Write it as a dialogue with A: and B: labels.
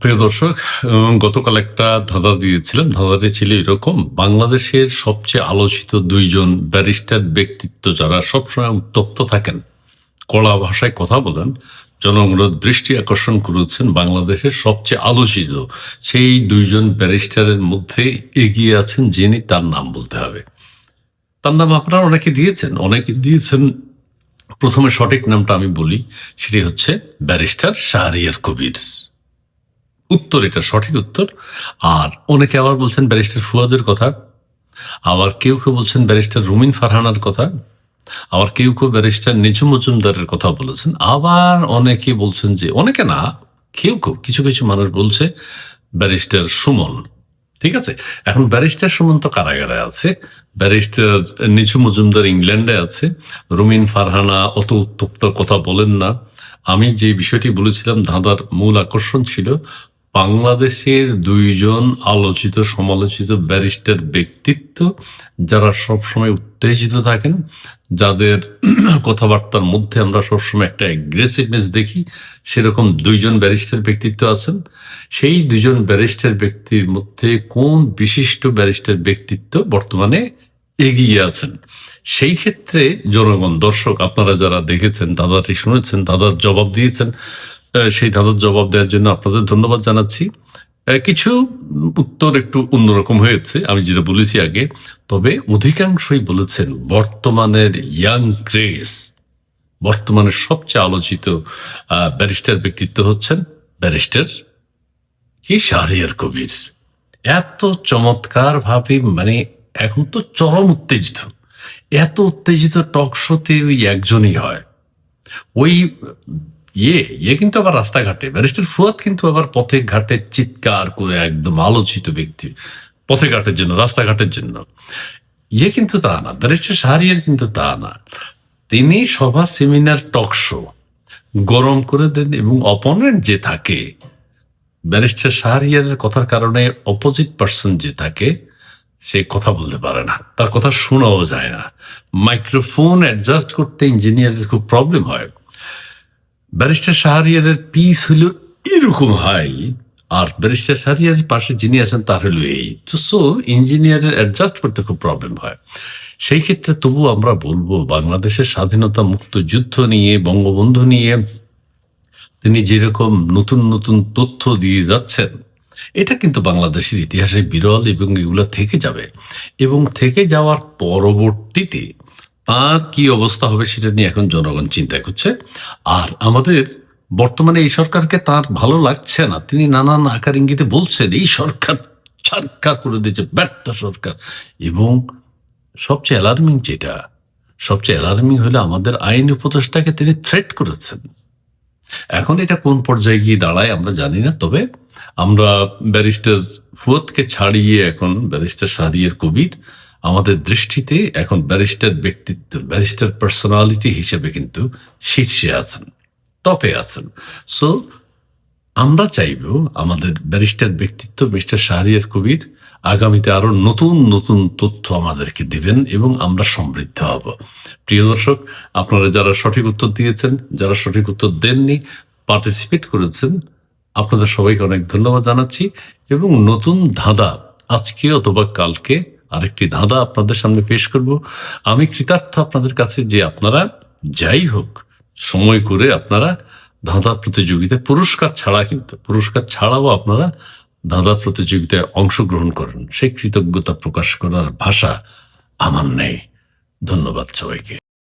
A: প্রিয় দর্শক গতকাল একটা ধাঁধা দিয়েছিলাম। ধাঁধাটি ছিল এরকম, বাংলাদেশের সবচেয়ে আলোচিত দুইজন ব্যারিস্টার ব্যক্তিত্ব যারা সবসময় উত্তপ্ত থাকেন, কড়া ভাষায় কথা বলেন, জনগণের দৃষ্টি আকর্ষণ করেছেন বাংলাদেশের সবচেয়ে আলোচিত সেই দুইজন ব্যারিস্টারের মধ্যে এগিয়ে আছেন যিনি তার নাম বলতে হবে। তার নাম আপনারা অনেকে দিয়েছেন অনেকে দিয়েছেন। প্রথমে সঠিক নামটা আমি বলি, সেটি হচ্ছে ব্যারিস্টার শাহরিয়ার কবির। উত্তর, এটা সঠিক উত্তর। আর অনেকে আবার বলছেন ব্যারিস্টার ফুয়াদের কথা। আবার কেউ কেউ বলছেন ব্যারিস্টার রুমিন ফারহানার কথা। আবার কেউ কেউ ব্যারিস্টার নিচু মজুমদারের কথা বলেছেন। আবার অনেকে বলছেন যে, অনেকে না, কেউ কেউ, কিছু কিছু মানুষ বলছে ব্যারিস্টার সুমন। ঠিক আছে? এখন ব্যারিস্টার সুমন তো কারাগারে আছে, ব্যারিস্টার নিচু মজুমদার ইংল্যান্ডে আছে, রুমিন ফারহানা অত উত্তপ্ত কথা বলেন না। আমি যে বিষয়টি বলেছিলাম, ধাঁধার মূল আকর্ষণ ছিল বাংলাদেশের দুইজন আলোচিত, সমালোচিত ব্যারিস্টার ব্যক্তিত্ব যারা সবসময় উত্তেজিত থাকেন, যাদের কথাবার্তার মধ্যে আমরা সবসময় একটা অ্যাগ্রেসিভনেস দেখি, সেরকম দুইজন ব্যারিস্টার ব্যক্তিত্ব আছেন। সেই দুজন ব্যারিস্টার ব্যক্তির মধ্যে কোন বিশিষ্ট ব্যারিস্টার ব্যক্তিত্ব বর্তমানে এগিয়ে আছেন? সেই ক্ষেত্রে জনগণ, দর্শক, আপনারা যারা দেখেছেন, দাদাটি শুনেছেন, দাদার জবাব দিয়েছেন সেই দাদার জবাব দেওয়ার জন্য আপনাদের ধন্যবাদ জানাচ্ছি। কিছু উত্তর একটু অন্যরকম হয়েছে, আমি যেটা বলেছি আগে। তবে অধিকাংশই বলেছেন বর্তমানের ইয়াং ক্রেজ বর্তমানের সবচেয়ে আলোচিত ব্যারিস্টার ব্যক্তিত্ব হচ্ছেন ব্যারিস্টার কি শাহরিয়ার কবির। এত চমৎকার ভাবে মানে এখন তো চরম উত্তেজিত। এত উত্তেজিত টক শোতে ওই একজনই হয়। ওই ইয়ে ইয়ে কিন্তু আবার রাস্তাঘাটে। ব্যারিস্টার ফুয়াদ কিন্তু আবার পথে ঘাটে চিৎকার করে একদম আলোচিত ব্যক্তি। পথে ঘাটের জন্য, রাস্তাঘাটের জন্য। ইয়ে কিন্তু তা না, ব্যারিস্টার শাহরিয়ার কিন্তু তা না। তিনি সভা, সেমিনার, টক শো গরম করে দেন এবং অপোনেন্ট যে থাকে, ব্যারিস্টার শাহরিয়ারের কথার কারণে অপোজিট পার্সন যে থাকে, সে কথা বলতে পারে না। তার কথা শোনাও যায় না। মাইক্রোফোন অ্যাডজাস্ট করতে ইঞ্জিনিয়ারের খুব প্রবলেম হয়। ব্যারিস্টার শাহরিয়ারের পিস হলো এরকম হয় আর ব্যারিস্টার শাহরিয়ারের পাশে যিনি আছেন, তার হলো এই। তো সো ইঞ্জিনিয়ারের অ্যাডজাস্ট করতে খুব প্রবলেম হয়। সেই ক্ষেত্রে তবু আমরা বলব, বাংলাদেশের স্বাধীনতা মুক্ত যুদ্ধ নিয়ে, বঙ্গবন্ধু নিয়ে, তিনি যেরকম নতুন নতুন তথ্য দিয়ে যাচ্ছেন, এটা কিন্তু বাংলাদেশের ইতিহাসে বিরল এবং এগুলো থেকে যাবে। এবং থেকে যাওয়ার পরবর্তীতে তার কি অবস্থা হবে সেটা নিয়ে এখন জনগণ চিন্তা করছে আর আমাদের বর্তমানে এই সরকারকে তার ভালো লাগছে না। তিনি নানান আকার ইঙ্গিতে বলছেন, এই সরকার সরকার করে দিয়েছে, ব্যর্থ সরকার। এবং সবচেয়ে অ্যালার্মিং যেটা, সবচেয়ে অ্যালার্মিং হলো আমাদের আইন উপদেষ্টাকে তিনি থ্রেট করেছেন। এখন এটা কোন পর্যায়ে গিয়ে দাঁড়ায় আমরা জানি না, তবে আমরা ব্যারিস্টার ফুয়াদকে ছাড়িয়ে এখন ব্যারিস্টার সাদিয়ের কবির আমাদের দৃষ্টিতে এখন ব্যারিস্টার ব্যক্তিত্ব, ব্যারিস্টার পার্সোনালিটি হিসেবে কিন্তু শীর্ষে আছেন, টপে আছেন। সো আমরা চাইব আমাদের ব্যারিস্টার ব্যক্তিত্ব মিস্টার শাহরিয়ার কবির আগামীতে আরও নতুন নতুন তথ্য আমাদেরকে দিবেন এবং আমরা সমৃদ্ধ হব। প্রিয় দর্শক, আপনারা যারা সঠিক উত্তর দিয়েছেন, যারা সঠিক উত্তর দেননি পার্টিসিপেট করেছেন, আপনাদের সবাইকে অনেক ধন্যবাদ জানাচ্ছি এবং নতুন ধাঁধা আজকে অথবা কালকে আরেকটি ধাঁধা আপনাদের সামনে পেশ করব। আমি কৃতার্থ আপনাদের কাছে যে আপনারা যাই হোক সময় করে আপনারা ধাঁধা প্রতিযোগিতায় পুরস্কার ছাড়া কিন্তু, পুরস্কার ছাড়াও আপনারা ধাঁধা প্রতিযোগিতায় অংশগ্রহণ করেন। সেই কৃতজ্ঞতা প্রকাশ করার ভাষা আমার নেই। ধন্যবাদ সবাইকে।